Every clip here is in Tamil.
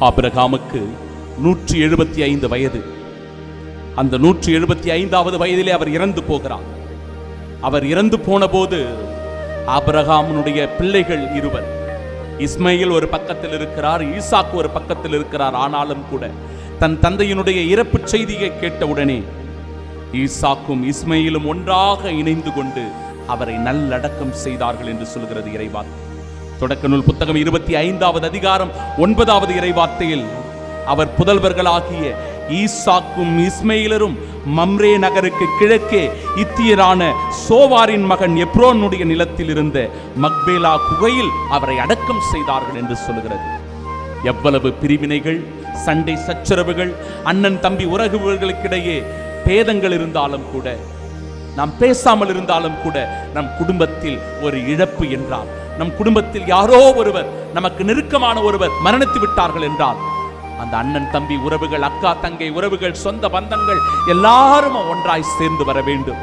ஆபிரகாமுக்கு நூற்றி எழுபத்தி ஐந்து வயது. அந்த நூற்றி எழுபத்தி ஐந்தாவது வயதிலே அவர் இறந்து போகிறார். அவர் இறந்து போன போது ஆபிரகாமனுடைய பிள்ளைகள் இருவர். இஸ்மையில் ஒரு பக்கத்தில் இருக்கிறார் ஈசாக் ஒரு பக்கத்தில் இருக்கிறார். ஆனாலும் கூட தன் தந்தையினுடைய இறப்பு செய்தியை கேட்டவுடனே ஈசாக்கும் இஸ்மையிலும் ஒன்றாக இணைந்து கொண்டு அவரை நல்லடக்கம் செய்தார்கள் என்று சொல்கிறது இறைவாக்கு தொடக்க நூல் புத்தகம் இருபத்தி ஐந்தாவது அதிகாரம் ஒன்பதாவது இறைவார்த்தையில் அவர் புதல்வர்களாகிய ஈசாக்கும் இஸ்மையிலரும் மம்ரே நகருக்கு கிழக்கே இத்தியரான சோவாரின் மகன் எப்ரோனுடைய நிலத்தில் இருந்த மக்பேலா குகையில் அவரை அடக்கம் செய்தார்கள் என்று சொல்கிறது எவ்வளவு பிரிவினைகள் சண்டை சச்சரவுகள் அண்ணன் தம்பி உறவுகளுக்கிடையே பேதங்கள் இருந்தாலும் கூட நாம் பேசாமல் இருந்தாலும் கூட நம் குடும்பத்தில் ஒரு இழப்பு என்றால் நம் குடும்பத்தில் யாரோ ஒருவர் நமக்கு நெருக்கமான ஒருவர் மரணித்து விட்டார்கள் என்றால் அந்த அண்ணன் தம்பி உறவுகள் அக்கா தங்கை உறவுகள் சொந்த பந்தங்கள் எல்லாரும் ஒன்றாய் சேர்ந்து வர வேண்டும்.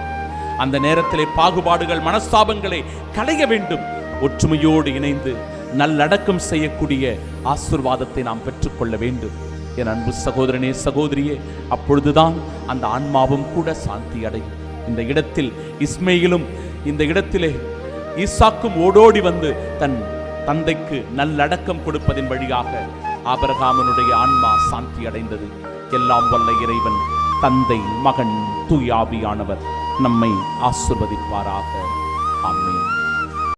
அந்த நேரத்திலே பாகுபாடுகள் மனஸ்தாபங்களை களைய வேண்டும். ஒற்றுமையோடு இணைந்து நல்லடக்கம் செய்யக்கூடிய ஆசிர்வாதத்தை நாம் பெற்றுக்கொள்ள வேண்டும். என் அன்பு சகோதரனே சகோதரியே அப்பொழுதுதான் அந்த ஆன்மாவும் கூட சாந்தி அடையும். இந்த இடத்தில் இஸ்மையிலும் இந்த இடத்திலே ஈசாக்கும் ஓடோடி வந்து தன் தந்தைக்கு நல்லடக்கம் கொடுப்பதின் வழியாக ஆபிரகாமனுடைய ஆன்மா சாந்தி அடைந்தது. எல்லாம் வல்ல இறைவன் தந்தை மகன் தூயாவியானவர் நம்மை ஆசிர்வதிப்பாராக. ஆமென்.